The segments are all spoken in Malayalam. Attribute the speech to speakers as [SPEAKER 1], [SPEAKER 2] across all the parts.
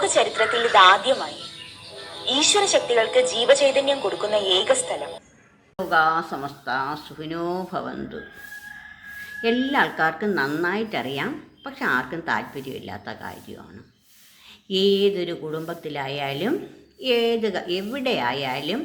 [SPEAKER 1] ലോക ചരിത്രത്തിൽ ഇതാദ്യമായി ഈശ്വര ശക്തികൾക്ക് ജീവചൈതന്യം കൊടുക്കുന്ന ഏക സ്ഥലം.
[SPEAKER 2] സമസ്ത ഭവന്തു. എല്ലാ ആൾക്കാർക്കും നന്നായിട്ടറിയാം പക്ഷെ ആർക്കും താല്പര്യമില്ലാത്ത കാര്യമാണ്. ഏതൊരു കുടുംബത്തിലായാലും ഏത് എവിടെയായാലും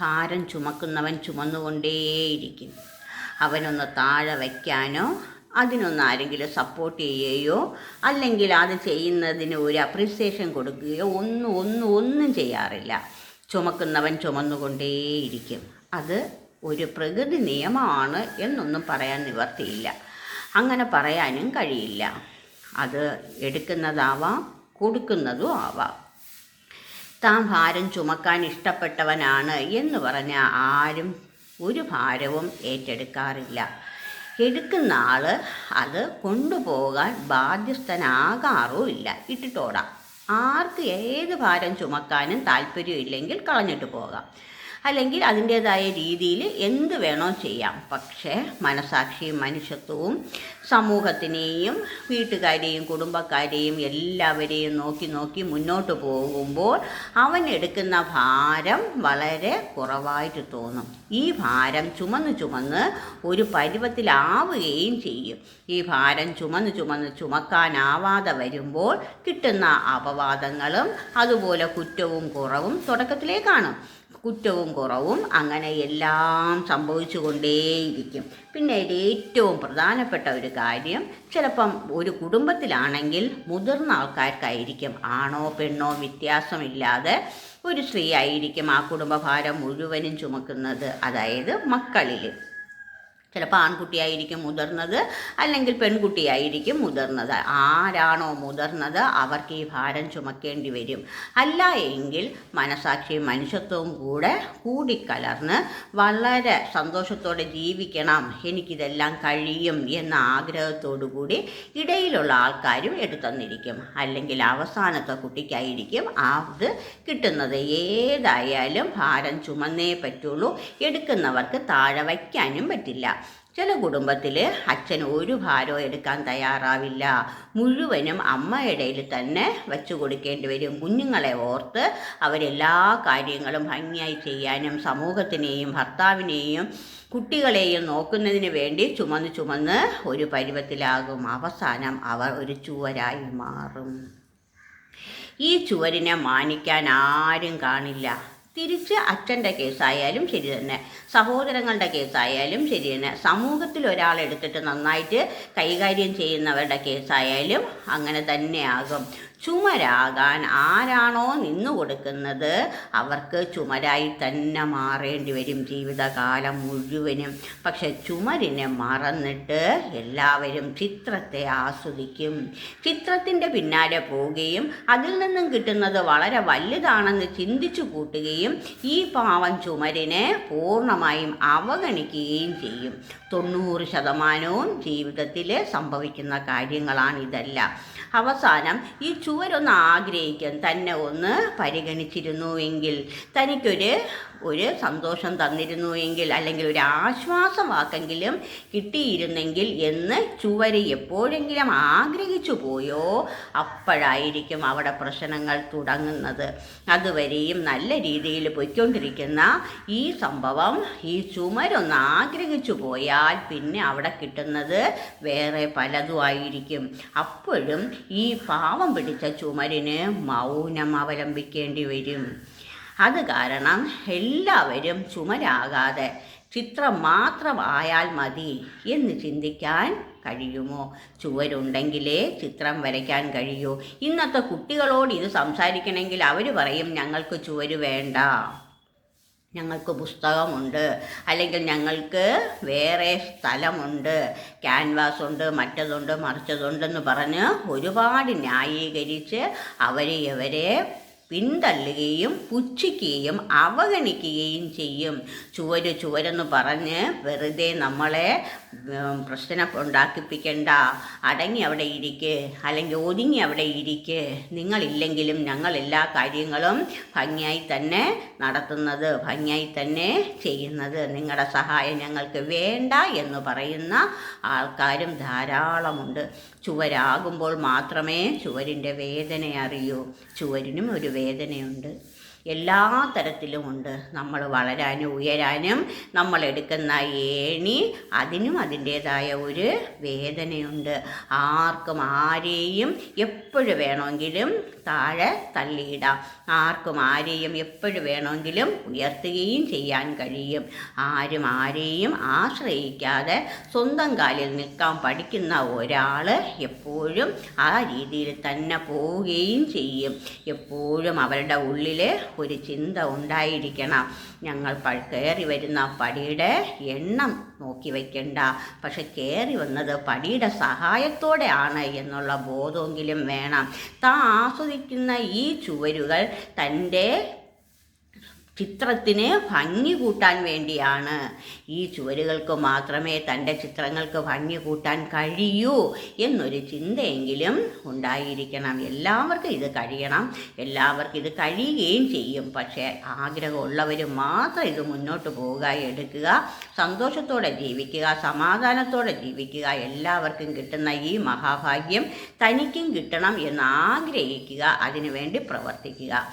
[SPEAKER 2] ഭാരം ചുമക്കുന്നവൻ ചുമന്നുകൊണ്ടേയിരിക്കും. അവനൊന്ന് താഴെ വയ്ക്കാനോ അതിനൊന്ന് ആരെങ്കിലും സപ്പോർട്ട് ചെയ്യുകയോ അല്ലെങ്കിൽ അത് ചെയ്യുന്നതിന് ഒരു അപ്രിസിയേഷൻ കൊടുക്കുകയോ ഒന്നും ഒന്നും ഒന്നും ചെയ്യാറില്ല. ചുമക്കുന്നവൻ ചുമന്നുകൊണ്ടേയിരിക്കും. അത് ഒരു പ്രകൃതി നിയമമാണ് എന്നൊന്നും പറയാൻ നിവർത്തിയില്ല. അങ്ങനെ പറയാനും കഴിയില്ല. അത് എടുക്കുന്നതാവാം കൊടുക്കുന്നതും ആവാം. താൻ ഭാരം ചുമക്കാൻ ഇഷ്ടപ്പെട്ടവനാണ് എന്ന് പറഞ്ഞ ആരും ഒരു ഭാരവും ഏറ്റെടുക്കാറില്ല. എടുക്കുന്ന ആൾ അത് കൊണ്ടുപോകാൻ ബാധ്യസ്ഥനാകാറുമില്ല ഇട്ടിട്ടോടാം. ആർക്ക് ഏത് ഭാരം ചുമക്കാനും താല്പര്യമില്ലെങ്കിൽ കളഞ്ഞിട്ട് പോകാം. അല്ലെങ്കിൽ അതിന്റേതായ രീതിയിൽ എന്ത് വേണോ ചെയ്യാം. പക്ഷേ മനസാക്ഷിയും മനുഷ്യത്വവും സമൂഹത്തിനെയും വീട്ടുകാരെയും കുടുംബക്കാരെയും എല്ലാവരെയും നോക്കി നോക്കി മുന്നോട്ട് പോകുമ്പോൾ അവൻ എടുക്കുന്ന ഭാരം വളരെ കുറവായിട്ട് തോന്നും. ഈ ഭാരം ചുമന്ന് ചുമന്ന് ഒരു പരുവത്തിലാവുകയും ചെയ്യും. ഈ ഭാരം ചുമന്ന് ചുമന്ന് ചുമക്കാനാവാതെ വരുമ്പോൾ കിട്ടുന്ന അപവാദങ്ങളും അതുപോലെ കുറ്റവും കുറവും തുടക്കത്തിലേ കാണും. കുറ്റവും കുറവും അങ്ങനെ എല്ലാം സംഭവിച്ചു കൊണ്ടേയിരിക്കും പിന്നെ ഏറ്റവും പ്രധാനപ്പെട്ട ഒരു കാര്യം ചിലപ്പം ഒരു കുടുംബത്തിലാണെങ്കിൽ മുതിർന്ന ആൾക്കാർക്കായിരിക്കും ആണോ പെണ്ണോ വ്യത്യാസമില്ലാതെ ഒരു സ്ത്രീ ആയിരിക്കും ആ കുടുംബഭാരം മുഴുവനും ചുമക്കുന്നത്. അതായത് മക്കളിൽ ചിലപ്പോൾ ആൺകുട്ടിയായിരിക്കും മുതിർന്നത് അല്ലെങ്കിൽ പെൺകുട്ടിയായിരിക്കും മുതിർന്നത്. ആരാണോ മുതിർന്നത് അവർക്ക് ഈ ഭാരം ചുമക്കേണ്ടി വരും. അല്ല എങ്കിൽ മനസാക്ഷിയും മനുഷ്യത്വവും കൂടെ കൂടിക്കലർന്ന് വളരെ സന്തോഷത്തോടെ ജീവിക്കണം. എനിക്കിതെല്ലാം കഴിയും എന്ന ആഗ്രഹത്തോടു കൂടി ഇടയിലുള്ള ആൾക്കാരും എടുത്തന്നിരിക്കും. അല്ലെങ്കിൽ അവസാനത്തെ കുട്ടിക്കായിരിക്കും അത് കിട്ടുന്നത്. ഏതായാലും ഭാരം ചുമന്നേ പറ്റുള്ളൂ. എടുക്കുന്നവർക്ക് താഴെ വയ്ക്കാനും പറ്റില്ല. ചില കുടുംബത്തിൽ അച്ഛൻ ഒരു ഭാരവും എടുക്കാൻ തയ്യാറാവില്ല. മുഴുവനും അമ്മയുടെ തന്നെ വെച്ചു കൊടുക്കേണ്ടി വരും. കുഞ്ഞുങ്ങളെ ഓർത്ത് അവരെല്ലാ കാര്യങ്ങളും ഭംഗിയായി ചെയ്യാനും സമൂഹത്തിനെയും ഭർത്താവിനെയും കുട്ടികളെയും നോക്കുന്നതിന് വേണ്ടി ചുമന്ന് ചുമന്ന് ഒരു പരുവത്തിലാകും. അവസാനം അവർ ഒരു ചുവരായി മാറും. ഈ ചുവരിനെ മാനിക്കാൻ ആരും കാണില്ല. തിരിച്ച് അച്ഛന്റെ കേസായാലും ശരി തന്നെ. സഹോദരങ്ങളുടെ കേസായാലും ശരി തന്നെ. സമൂഹത്തിൽ ഒരാളെടുത്തിട്ട് നന്നായിട്ട് കൈകാര്യം ചെയ്യുന്നവരുടെ കേസായാലും അങ്ങനെ തന്നെയാകും ചുമരാകാൻ ആരാണോ നിന്നു കൊടുക്കുന്നത് അവർക്ക് ചുമരായി തന്നെ മാറേണ്ടി വരും ജീവിതകാലം മുഴുവനും. പക്ഷെ ചുമരിനെ മറന്നിട്ട് എല്ലാവരും ചിത്രത്തെ ആസ്വദിക്കും. ചിത്രത്തിന്റെ പിന്നാലെ പോവുകയും അതിൽ നിന്നും കിട്ടുന്നത് വളരെ വലുതാണെന്ന് ചിന്തിച്ചു കൂട്ടുകയും ഈ പാവം ചുമരിനെ പൂർണമായും അവഗണിക്കുകയും ചെയ്യും. തൊണ്ണൂറ് ശതമാനവും ജീവിതത്തിൽ സംഭവിക്കുന്ന കാര്യങ്ങളാണിതെല്ലാം. അവസാനം ഈ ചുവരൊന്ന് ആഗ്രഹിക്കാൻ തന്നെ ഒന്ന് പരിഗണിച്ചിരുന്നു എങ്കിൽ തനിക്കൊരു ഒരു സന്തോഷം തന്നിരുന്നു എങ്കിൽ അല്ലെങ്കിൽ ഒരു ആശ്വാസം വാക്കെങ്കിലും കിട്ടിയിരുന്നെങ്കിൽ എന്ന് ചുവര് എപ്പോഴെങ്കിലും ആഗ്രഹിച്ചു പോയോ? അപ്പോഴായിരിക്കും അവിടെ പ്രശ്നങ്ങൾ തുടങ്ങുന്നത്. അതുവരെയും നല്ല രീതിയിൽ പൊയ്ക്കൊണ്ടിരിക്കുന്ന ഈ സംഭവം ഈ ചുമരൊന്ന് ആഗ്രഹിച്ചു പോയാൽ പിന്നെ അവിടെ കിട്ടുന്നത് വേറെ പലതുമായിരിക്കും അപ്പോഴും ഈ പാവം പിടിച്ച ചുമരിന് മൗനം അവലംബിക്കേണ്ടി വരും. അത് കാരണം എല്ലാവരും ചുമരാകാതെ ചിത്രം മാത്രമായാൽ മതി എന്ന് ചിന്തിക്കാൻ കഴിയുമോ? ചുവരുണ്ടെങ്കിലേ ചിത്രം വരയ്ക്കാൻ കഴിയൂ. ഇന്നത്തെ കുട്ടികളോട് ഇത് സംസാരിക്കണമെങ്കിൽ അവർ പറയും ഞങ്ങൾക്ക് ചുവര് വേണ്ട. ഞങ്ങൾക്ക് പുസ്തകമുണ്ട്. അല്ലെങ്കിൽ ഞങ്ങൾക്ക് വേറെ സ്ഥലമുണ്ട്. ക്യാൻവാസ് ഉണ്ട് മറ്റതുണ്ട് മറിച്ചതുണ്ടെന്ന് പറഞ്ഞ് ഒരുപാട് ന്യായീകരിച്ച് അവരെ ഇവരെ പിന്തള്ളുകയും പുച്ഛിക്കുകയും അവഗണിക്കുകയും ചെയ്യും. ചുവര് ചുവരെന്ന് പറഞ്ഞ് വെറുതെ നമ്മളെ പ്രശ്നം ഉണ്ടാക്കിപ്പിക്കണ്ട. അടങ്ങി അവിടെ ഇരിക്ക്. അല്ലെങ്കിൽ ഒതുങ്ങി അവിടെ ഇരിക്ക്. നിങ്ങളില്ലെങ്കിലും ഞങ്ങൾ എല്ലാ കാര്യങ്ങളും ഭംഗിയായി തന്നെ നടത്തുന്നത് ഭംഗിയായി തന്നെ ചെയ്യുന്നത്. നിങ്ങളുടെ സഹായം ഞങ്ങൾക്ക് വേണ്ട എന്ന് പറയുന്ന ആൾക്കാരും ധാരാളമുണ്ട്. ചുവരാകുമ്പോൾ മാത്രമേ ചുവരിന്റെ വേദന അറിയൂ. ചുവരിനും ഒരു വേദനയുണ്ട്. എല്ലാ തരത്തിലും ഉണ്ട്. നമ്മൾ വളരാനും ഉയരാനും നമ്മൾ എടുക്കുന്ന ഏണി അതിനും അതിന്റേതായ ഒരു വേദനയുണ്ട്. ആർക്കും ആരെയും എപ്പോഴും വേണമെങ്കിലും താഴെ തള്ളിയിടാം. ആർക്കും ആരെയും എപ്പോഴും വേണമെങ്കിലും ഉയർത്തുകയും ചെയ്യാൻ കഴിയും. ആരും ആരെയും ആശ്രയിക്കാതെ സ്വന്തം കാലിൽ നിൽക്കാൻ പഠിക്കുന്ന ഒരാൾ എപ്പോഴും ആ രീതിയിൽ തന്നെ പോവുകയും ചെയ്യും. എപ്പോഴും അവരുടെ ഉള്ളിൽ ഒരു ചിന്ത ഉണ്ടായിരിക്കണം. ഞങ്ങൾ പ കയറി വരുന്ന പടിയുടെ എണ്ണം നോക്കി വയ്ക്കണ്ട പക്ഷെ കയറി വന്നത് പടിയുടെ സഹായത്തോടെ ആണ് എന്നുള്ള ബോധമെങ്കിലും വേണം. താൻ ആസ്വദിക്കുന്ന ഈ ചുവരുകൾ തന്റെ ചിത്രത്തിന് ഭംഗി കൂട്ടാൻ വേണ്ടിയാണ്. ഈ ചുവരുകൾക്ക് മാത്രമേ തന്റെ ചിത്രങ്ങൾക്ക് ഭംഗി കൂട്ടാൻ കഴിയൂ എന്നൊരു ചിന്തയെങ്കിലും ഉണ്ടായിരിക്കണം. എല്ലാവർക്കും ഇത് കഴിയണം. എല്ലാവർക്കും ഇത് കഴിയുകയും ചെയ്യും. പക്ഷേ ആഗ്രഹമുള്ളവർ മാത്രം ഇത് മുന്നോട്ട് പോവുക എടുക്കുക സന്തോഷത്തോടെ ജീവിക്കുക സമാധാനത്തോടെ ജീവിക്കുക. എല്ലാവർക്കും കിട്ടുന്ന ഈ മഹാഭാഗ്യം തനിക്കും കിട്ടണം എന്ന് ആഗ്രഹിക്കുക അതിനുവേണ്ടി പ്രവർത്തിക്കുക.